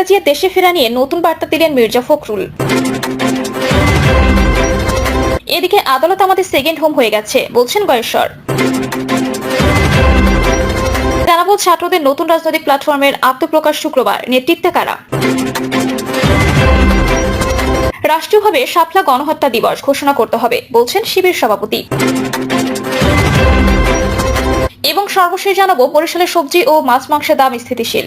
খালেদা জিয়া দেশে ফেরা নিয়ে নতুন বার্তা দিলেন মির্জা ফখরুল। এদিকে আদালত আমাদের সেকেন্ড হোম হয়ে গেছে, বলছেন গয়েশ্বর। জানাব ছাত্রদের নতুন রাজনৈতিক প্ল্যাটফর্মের আত্মপ্রকাশ শুক্রবার, নেতৃত্বে কারা? রাষ্ট্রীয়ভাবে শাপলা গণহত্যা দিবস ঘোষণা করতে হবে, বলছেন শিবির সভাপতি। এবং সর্বশেষ জানাব বরিশালের সবজি ও মাছ মাংসের দাম স্থিতিশীল।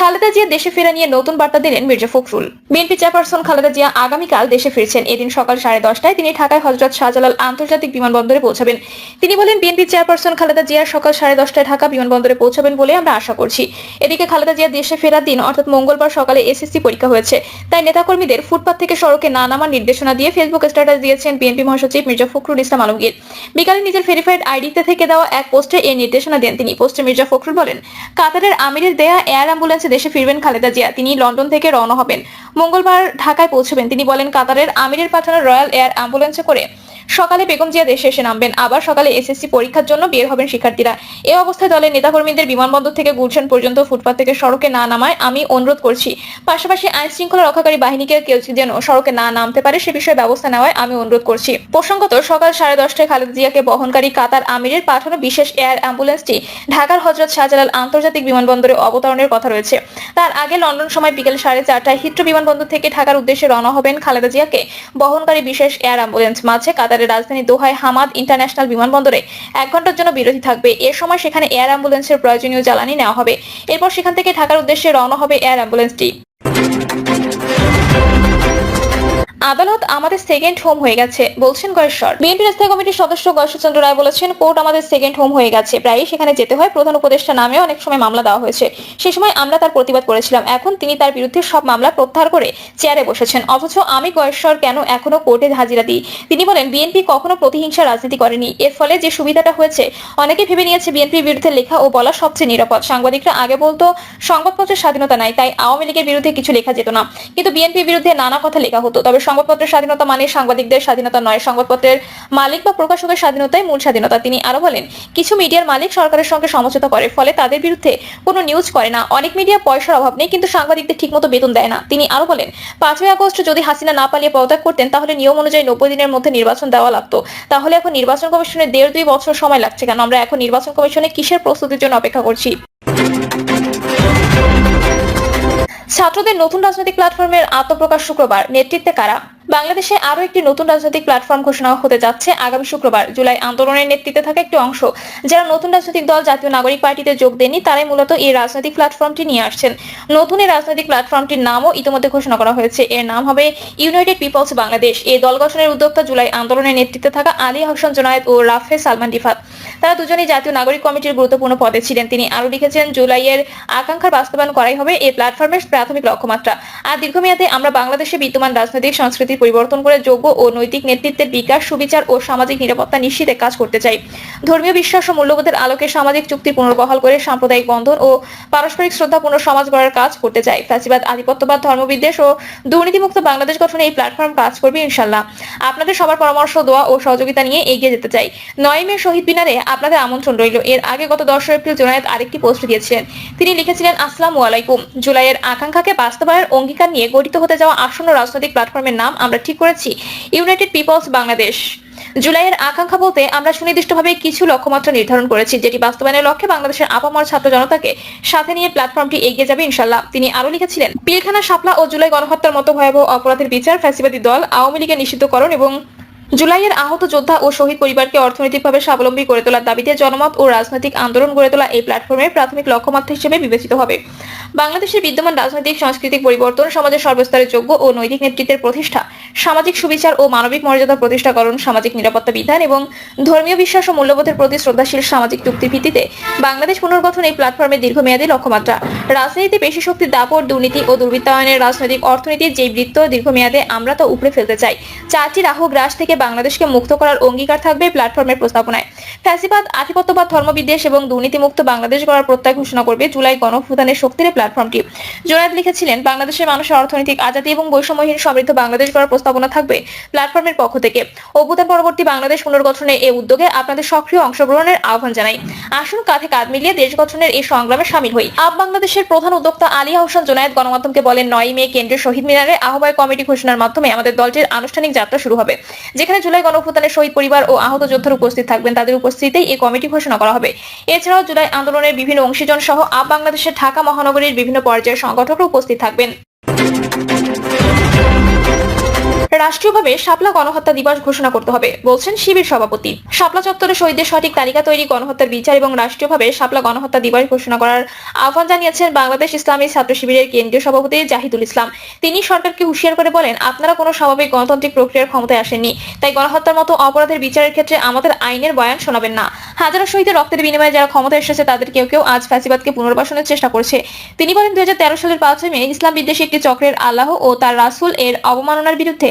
খালেদা জিয়া দেশে ফেরা নিয়ে নতুন বার্তা দিলেন মির্জা ফখরুল। বিএনপি চেয়ারপারসন খালেদা জিয়া আগামীকাল দেশে ফিরছেন। এদিন সকাল সাড়ে দশটায় তিনি ঢাকায় হজরত শাহজালাল আন্তর্জাতিক বিমানবন্দরে পৌঁছাবেন। তিনি বলেন, বিএনপি চেয়ারপারসন খালেদা জিয়া সকাল সাড়ে দশটায় ঢাকা বিমানবন্দরে পৌঁছাবেন বলে আমরা আশা করছি। এদিকে খালেদা জিয়া দেশে ফেরার দিন, অর্থাৎ মঙ্গলবার সকালে এসএসসি পরীক্ষা হয়েছে। তাই নেতাকর্মীদের ফুটপাত থেকে সড়কে না নামার নির্দেশনা দিয়ে ফেসবুক স্ট্যাটাস দিয়েছেন বিএনপি মহাসচিব মির্জা ফখরুল ইসলাম আলমগীর। বিকালে নিজের ভেরিফাইড আইডিতে থেকে দেওয়া এক পোস্টে এই নির্দেশনা দেন তিনি। পোস্টে মির্জা ফখরুল বলেন, কাতারের আমিরের দেয়া এয়ার অ্যাম্বুলেন্সে দেশে ফিরবেন খালেদা জিয়া। তিনি লন্ডন থেকে রওনা হবেন। মঙ্গলবার ঢাকায় পৌঁছবেন। তিনি বলেন, কাতারের আমিরের পাঠানো রয়্যাল এয়ার অ্যাম্বুলেন্সে করে সকালে বেগম জিয়া দেশে এসে নামবেন। আবার সকালে এসএসসি পরীক্ষার জন্য বের হবেন শিক্ষার্থীরা। এ অবস্থায় দলের নেতাকর্মীদের বিমানবন্দর থেকে গুলশান পর্যন্ত ফুটপাত থেকে সড়কে না নামায় আমি অনুরোধ করছি। পাশাপাশি আইন শৃঙ্খলা রক্ষাকারী বাহিনীকে কেউ যেন সড়কে না নামতে পারে সে বিষয়ে ব্যবস্থা নেওয়ায় আমি অনুরোধ করছি। প্রসঙ্গত, সকাল সাড়ে দশটায় খালেদা জিয়াকে বহনকারী কাতার আমিরের পাঠানো বিশেষ এয়ার অ্যাম্বুলেন্সটি ঢাকার হজরত শাহজালাল আন্তর্জাতিক বিমানবন্দরে অবতরণের কথা রয়েছে। তার আগে লন্ডন সময় বিকেল সাড়ে চারটায় হিথ্রো বিমানবন্দর থেকে ঢাকার উদ্দেশ্যে রওনা হবেন খালেদা জিয়াকে। বহনকারী বিশেষ এয়ার অ্যাম্বুলেন্স মাঝে কাতারের রাজধানী দোহায় হামাদ ইন্টারন্যাশনাল বিমানবন্দরে এক ঘণ্টার জন্য বিরতি থাকবে। এ সময় সেখানে এয়ার অ্যাম্বুলেন্সের প্রয়োজনীয় জ্বালানি নেওয়া হবে। এরপর সেখান থেকে ঢাকার উদ্দেশ্যে রওনা হবে এয়ার অ্যাম্বুলেন্সটি। আদালত আমাদের সেকেন্ড হোম হয়ে গেছে, বলছেন গয়েশ্বর। বিএনপি স্থায়ী কমিটির সদস্য গয়েশ্বরচন্দ্র রায় বলেছেন কোর্ট আমাদের সেকেন্ড হোম হয়ে গেছে। প্রায়ই সেখানে যেতে হয়, প্রধান উপদেষ্টা নামে অনেক সময় মামলা দেওয়া হয়েছে। সে সময় আমরা তার প্রতিবাদ করেছিলাম। এখন তিনি তার বিরুদ্ধে সব মামলা প্রত্যাহার করে চেয়ারে বসেছেন। অথচ আমি গয়েশ্বর কেন এখনও কোর্টে হাজিরা দিই? তিনি বলেন, বিএনপি কখনো প্রতিহিংসা রাজনীতি করেনি। এর ফলে যে সুবিধাটা হয়েছে, অনেকে ভেবে নিয়েছে বিএনপির বিরুদ্ধে লেখা ও বলা সবচেয়ে নিরাপদ। সাংবাদিকরা আগে বলতো, সংবাদপত্রের স্বাধীনতা নাই, তাই আওয়ামী লীগের বিরুদ্ধে কিছু লেখা যেত না। কিন্তু বিএনপির বিরুদ্ধে নানা কথা লেখা হতো। তবে সংবাদপত্রের স্বাধীনতা মানে সাংবাদিকদের স্বাধীনতা নয়। সংবাদপত্রের মালিক বা প্রকাশকের স্বাধীনতাই মূল স্বাধীনতা, তিনি আরও বলেন। কিছু মিডিয়ার মালিক সরকারের সঙ্গে সমঝোতা করে, ফলে তাদের বিরুদ্ধে কোনো নিউজ করে না। অনেক মিডিয়া পয়সার অভাব নেই, কিন্তু সাংবাদিকদের ঠিকমতো বেতন দেয় না। তিনি আরও বলেন, পাঁচই আগস্ট যদি হাসিনা না পালিয়ে পদত্যাগ করতেন, তাহলে নিয়ম অনুযায়ী নব্বই দিনের মধ্যে নির্বাচন দেওয়া লাগতো। তাহলে এখন নির্বাচন কমিশনের দেড় দুই বছর সময় লাগছে কেন? আমরা এখন নির্বাচন কমিশনে কিসের প্রস্তুতির জন্য অপেক্ষা করছি? ছাত্রদের নতুন রাজনৈতিক প্ল্যাটফর্মের আত্মপ্রকাশ শুক্রবার। নেতৃত্বে কারা? বাংলাদেশে আরও একটি নতুন রাজনৈতিক প্ল্যাটফর্ম ঘোষণা হতে যাচ্ছে আগামী শুক্রবার। জুলাই আন্দোলনের নেতৃত্বে থাকা একটি অংশ। যারা নতুন রাজনৈতিক দল, জাতীয় নাগরিক পার্টিতে যোগ দেননি, তারাই মূলত এই রাজনৈতিক প্ল্যাটফর্মটি নিয়ে আসছেন। নতুন এই রাজনৈতিক প্ল্যাটফর্মটির নামও ইতিমধ্যে ঘোষণা করা হয়েছে। এর নাম হবে ইউনাইটেড পিপলস বাংলাদেশ এই দল গঠনের উদ্যোক্তা জুলাই আন্দোলনের নেতৃত্বে থাকা আলী হোসেন জোনায়েদ ও রাফে সালমান রিফাত তারা দুজনেই জাতীয় নাগরিক কমিটির গুরুত্বপূর্ণ পদে ছিলেন। তিনি আরও লিখেছেন, জুলাইয়ের আকাঙ্ক্ষার বাস্তবায়ন করাই হবে এই প্ল্যাটফর্মের প্রাথমিক লক্ষ্যমাত্রা। আর দীর্ঘমেয়াদে আমরা বাংলাদেশে বিদ্যমান রাজনৈতিক সংস্কৃতির পরিবর্তন করে যোগ্য ও নৈতিক নেতৃত্বের বিকাশ, সুবিচার ও সামাজিক নিরাপত্তা নিশ্চিতে কাজ করতে চাই। ধর্মীয় বিশ্বাস ও মূল্যবোধের আলোকে সামাজিক চুক্তি পুনর্বহাল করে সাম্প্রদায়িক বন্ধন ও পারস্পরিক শ্রদ্ধাপূর্ণ সমাজ গড়ার কাজ করতে চাই। ফ্যাসিবাদ, আধিপত্যবাদ, ধর্মবিদ্বেষ ও দুর্নীতিমুক্ত বাংলাদেশ গঠনে এই প্ল্যাটফর্ম কাজ করবে ইনশাল্লাহ আপনাদের সবার পরামর্শ, দোয়া ও সহযোগিতা নিয়ে এগিয়ে যেতে চাই। নয় মে শহীদ মিনারে আপনাদের আমন্ত্রণ রইল। এর আগে গত দশই এপ্রিল জোনায়েত আরেকটি পোস্ট দিয়েছিলেন তিনি লিখেছিলেন, আসসালামু আলাইকুম। জুলাইয়ের আকাঙ্ক্ষাকে বাস্তবায়নের অঙ্গীকার নিয়ে গঠিত হতে যাওয়া আসন্ন রাজনৈতিক প্ল্যাটফর্মের নাম আমরা ঠিক করেছি। ইউনাইটেড পিপলস বাংলাদেশ জুলাইয়ের আকাঙ্ক্ষা বলতে আমরা সুনির্দিষ্টভাবে কিছু লক্ষ্যমাত্রা নির্ধারণ করেছি, যেটি বাস্তবায়নের লক্ষ্যে বাংলাদেশের আপামর ছাত্র জনতাকে সাথে নিয়ে প্ল্যাটফর্মটি এগিয়ে যাবে ইনশাল্লাহ তিনি আরও লিখেছিলেন, পিলখানা, শাপলা ও জুলাই গণহত্যার মতো ভয়াবহ অপরাধের বিচার ফ্যাসিবাদী দল আওয়ামী লীগের নিষিদ্ধকরণ এবং জুলাইয়ের আহত যোদ্ধা ও শহীদ পরিবারকে অর্থনৈতিকভাবে স্বাবলম্বী করে তোলার দাবিতে জনমত ও রাজনৈতিক আন্দোলন গড়ে তোলা এই প্ল্যাটফর্মের প্রাথমিক লক্ষ্যমাত্রা হিসেবে বিবেচিত হবে। বাংলাদেশের বিদ্যমান রাজনৈতিক, সাংস্কৃতিক পরিবর্তন, সমাজের সর্বস্তরের যোগ্য ও নৈতিক নেতৃত্বের প্রতিষ্ঠা, সামাজিক সুবিচার ও মানবিক মর্যাদা প্রতিষ্ঠাকরণ, সামাজিক নিরাপত্তা বিধান এবং ধর্মীয় বিশ্বাস ও মূল্যবোধের প্রতি শ্রদ্ধাশীল সামাজিক চুক্তির ভিত্তিতে বাংলাদেশ পুনর্গঠন এই প্ল্যাটফর্মের দীর্ঘমেয়াদী লক্ষ্যমাত্রা। রাজনীতিতে পেশি শক্তির দাপট, দুর্নীতি ও দুর্বৃত্তায়নের রাজনৈতিক অর্থনীতির যে বৃত্ত দীর্ঘমেয়াদে আমরা তা উপড়ে ফেলতে চাই, চারটি রাহু গ্রাস থেকে বাংলাদেশকে মুক্ত করার অঙ্গীকার থাকবে প্ল্যাটফর্মের প্রস্তাবনায়। ফ্যাসিবাদ, আধিপত্যবাদ, ধর্মবিদ্বেষ এবং দুর্নীতিমুক্ত বাংলাদেশ গড়ার প্রত্যয় ঘোষণা করবে জুলাই গণভ্যুত্থানের শক্তির প্ল্যাটফর্মটি জোনায়েদ লিখেছিলেন, বাংলাদেশের মানুষের অর্থনৈতিক আজাদী এবং বৈষম্যহীন সমৃদ্ধ বাংলাদেশ গড়ার প্রস্তাবনা থাকবে প্ল্যাটফর্মের পক্ষ থেকে। অভ্যুত্থান পরবর্তী বাংলাদেশ পুনর্গঠনে এই উদ্যোগে আপনাদের সক্রিয় অংশগ্রহণের আহ্বান জানাই। আসুন কাঁধে কাঁধ মিলিয়ে দেশ গঠনের এই সংগ্রামে সামিল হই। আপ বাংলাদেশের প্রধান উদ্যোক্তা আলিয়া হোসেন জোনায়েদ গণমাধ্যমকে বলেন, নয় মে কেন্দ্রীয় শহীদ মিনারে আহ্বায়ক কমিটি ঘোষণার মাধ্যমে আমাদের দলটির আনুষ্ঠানিক যাত্রা শুরু হবে। যেখানে জুলাই গণঅভ্যুত্থানের শহীদ পরিবার ও আহত যোদ্ধার উপস্থিত থাকবেন। তাদের উপস্থিতিতেই এই কমিটি ঘোষণা করা হবে। এছাড়াও জুলাই আন্দোলনের বিভিন্ন অংশীজন সহ আপ বাংলাদেশের ঢাকা মহানগরীর বিভিন্ন পর্যায়ের সংগঠকরা উপস্থিত থাকবেন। রাষ্ট্রীয়ভাবে শাপলা গণহত্যা দিবস ঘোষণা করতে হবে, বলছেন শিবির সভাপতি। শাপলা চত্বরে শহীদদের সঠিক তালিকা তৈরি, গণহত্যার বিচার এবং রাষ্ট্রীয়ভাবে শাপলা গণহত্যা দিবস ঘোষণা করার আহ্বান জানিয়েছেন বাংলাদেশ ইসলামী ছাত্র শিবিরের কেন্দ্রীয় সভাপতি জাহিদুল ইসলাম। তিনি সরকারকে হুঁশিয়ার করে বলেন, আপনারা কোনো স্বাভাবিক গণতান্ত্রিক প্রক্রিয়ার ক্ষমতায় আসেননি, তাই গণহত্যার মতো অপরাধের বিচারের ক্ষেত্রে আমাদের আইনের বয়ান শোনাবেন না। হাজারো শহীদের রক্তের বিনিময়ে যারা ক্ষমতায় এসেছে, তাদের কেউ কেউ আজ ফ্যাসিবাদকে পুনর্বাসনের চেষ্টা করছে। তিনি বলেন, দুই হাজার তেরো সালের পাঁচই মে ইসলাম বিদ্বেষী একটি চক্রের আল্লাহ ও তার রাসূল এর অবমাননার বিরুদ্ধে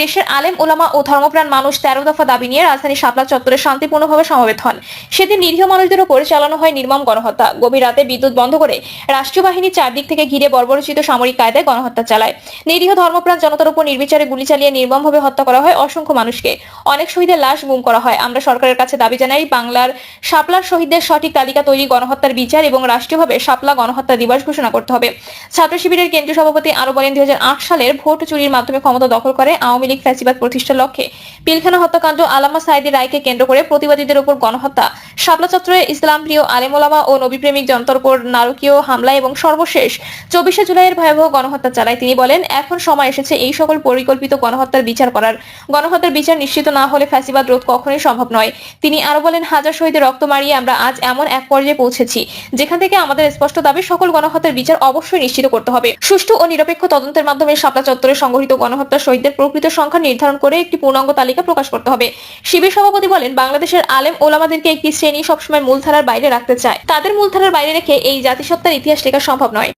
দেশের আলেম, ওলামা ও ধর্মপ্রাণ মানুষ তেরো দফা দাবি নিয়ে রাজধানী শাপলা চত্বরে শান্তিপূর্ণভাবে সমবেত হন। সেদিন নিরীহ মানুষদের উপর চালানো হয় নির্মম গণহত্যা। গভীর রাতে বিদ্যুৎ বন্ধ করে রাষ্ট্রীয় বাহিনী চারদিক থেকে ঘিরে বর্বরচিত সামরিক কায়দায় গণহত্যা চালায়। নিরীহ ধর্মপ্রাণ জনতার উপর নির্বিচারে গুলি চালিয়ে নির্মমভাবে হত্যা করা হয় অসংখ্য মানুষকে। অনেক শহীদের লাশ গুম করা হয়। আমরা সরকারের কাছে দাবি জানাই, বাংলার শাপলার শহীদদের সঠিক তালিকা তৈরি গণহত্যার বিচার এবং রাষ্ট্রীয়ভাবে শাপলা গণহত্যা দিবস ঘোষণা করতে হবে। ছাত্র শিবিরের কেন্দ্রীয় সভাপতি আরও বলেন, দুই হাজার আট সালের ভোট চুরির মাধ্যমে ক্ষমতা দখল করে আওয়ামী লীগ ফ্যাসিবাদ প্রতিষ্ঠার লক্ষ্যে পিলখানা হত্যাকাণ্ড আলামা সাইদি রায়কে কেন্দ্র করে প্রতিবাদীদের উপর গণহত্যা। শাপলা চত্বরে ইসলাম প্রিয় আলেমোলামা ও নবীপ্রেমিক জনতার উপর নারকীয় হামলা এবং সর্বশেষ চব্বিশে জুলাইয়ের ভয়াবহ গণহত্যা চালায়। তিনি বলেন, এখন সময় এসেছে এই সকল পরিকল্পিত গণহত্যার বিচার করার। গণহত্যার বিচার নিশ্চিত না হলে ফ্যাসিবাদ রোধ কখনোই সম্ভব নয়। তিনি আরও বলেন, হাজার শহীদের রক্ত মারিয়ে আমরা আজ এমন এক পর্যায়ে পৌঁছেছি, যেখান থেকে আমাদের স্পষ্ট দাবি সকল গণহত্যার বিচার অবশ্যই নিশ্চিত করতে হবে। সুষ্ঠু ও নিরপেক্ষ তদন্তের মাধ্যমে শাপলা চত্বরে সংঘটিত গণহত্যা শহীদদের প্রকৃত সংখ্যা নির্ধারণ করে একটি পূর্ণাঙ্গ তালিকা প্রকাশ করতে হবে। শিবির সভাপতি বলেন, বাংলাদেশের আলেম ওলামাদেরকে একটি শ্রেণি সবসময় মূলধারার বাইরে রাখতে চায়। তাদের মূলধারার বাইরে রেখে এই জাতিসত্তার ইতিহাস লেখা সম্ভব নয়।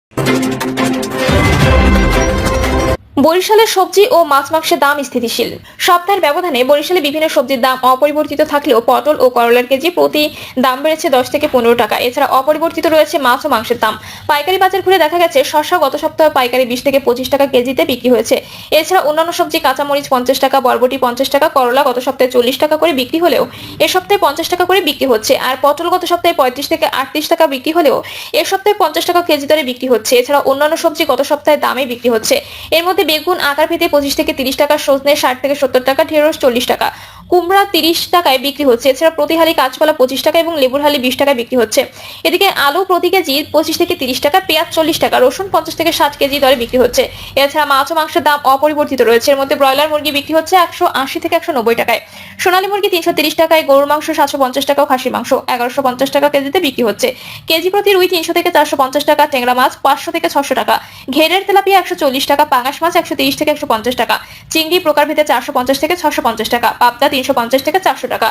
বরিশালের সবজি ও মাছ মাংসের দাম স্থিতিশীল। সপ্তাহের ব্যবধানে বরিশালে বিভিন্ন সবজির দাম অপরিবর্তিত থাকলেও পটল ও করলার কেজি প্রতি দাম বেড়েছে দশ থেকে পনেরো টাকা। এছাড়া অপরিবর্তিত রয়েছে মাছ ও মাংসের দাম। পাইকারি বাজার ঘুরে দেখা গেছে, শসা গত সপ্তাহে পাইকারি বিশ থেকে পঁচিশ টাকা কেজিতে বিক্রি হয়েছে। এছাড়া অন্যান্য সবজি কাঁচামরিচ পঞ্চাশ টাকা, বরবটি পঞ্চাশ টাকা, করলা গত সপ্তাহে চল্লিশ টাকা করে বিক্রি হলেও এ সপ্তাহে পঞ্চাশ টাকা করে বিক্রি হচ্ছে। আর পটল গত সপ্তাহে পঁয়ত্রিশ থেকে আটত্রিশ টাকা বিক্রি হলেও এ সপ্তাহে পঞ্চাশ টাকা কেজি দরে বিক্রি হচ্ছে। এছাড়া অন্যান্য সবজি গত সপ্তাহে দামে বিক্রি হচ্ছে। এর মধ্যে বেগুন, আকার ভেদে পঁচিশ থেকে তিরিশ টাকা, সজনে ষাট থেকে সত্তর টাকা, ঢেঁড়স চল্লিশ টাকা। কুমড়া তিরিশ টাকায় বিক্রি হচ্ছে। এছাড়া প্রতি হালি কাঁচকলা পঁচিশ টাকা এবং লেবুর হালি বিশ টাকায় বিক্রি হচ্ছে। এদিকে আলু প্রতি কেজি পঁচিশ থেকে তিরিশ টাকা, পেঁয়াজ চল্লিশ টাকা, রসুন পঞ্চাশ থেকে ষাট কেজি দরে বিক্রি হচ্ছে। এছাড়া মাছ ও মাংসের দাম অপরিবর্তিত রয়েছে। এর মধ্যে ব্রয়লার মুরগি বিক্রি হচ্ছে একশো আশি থেকে একশো নব্বই টাকায়। সোনালী মুরগি তিনশো তিরিশ টাকায়, গরুর মাংস সাতশো পঞ্চাশ টাকা ও খাসির মাংস এগারোশো পঞ্চাশ টাকা কেজিতে বিক্রি হচ্ছে। কেজি প্রতি রুই তিনশো থেকে চারশো পঞ্চাশ টাকা, ট্যাংরা মাছ পাঁচশো থেকে ছশো টাকা। ঘেরের তেলাপিয়া একশো চল্লিশ টাকা, পাঙাশ মাছ একশো তিরিশ থেকে একশো পঞ্চাশ টাকা। চিংড়ি প্রকারভেদে চারশো পঞ্চাশ থেকে ছশো পঞ্চাশ টাকা। পাবদা তিনশো পঞ্চাশ থেকে চারশো টাকা।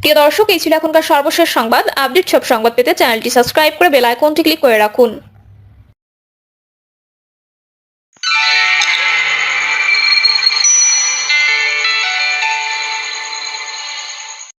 প্রিয় দর্শক, এই ছিল এখনকার সর্বশেষ সংবাদ। আপডেট সব সংবাদ পেতে চ্যানেলটি সাবস্ক্রাইব করে বেল আইকনটি ক্লিক করে রাখুন।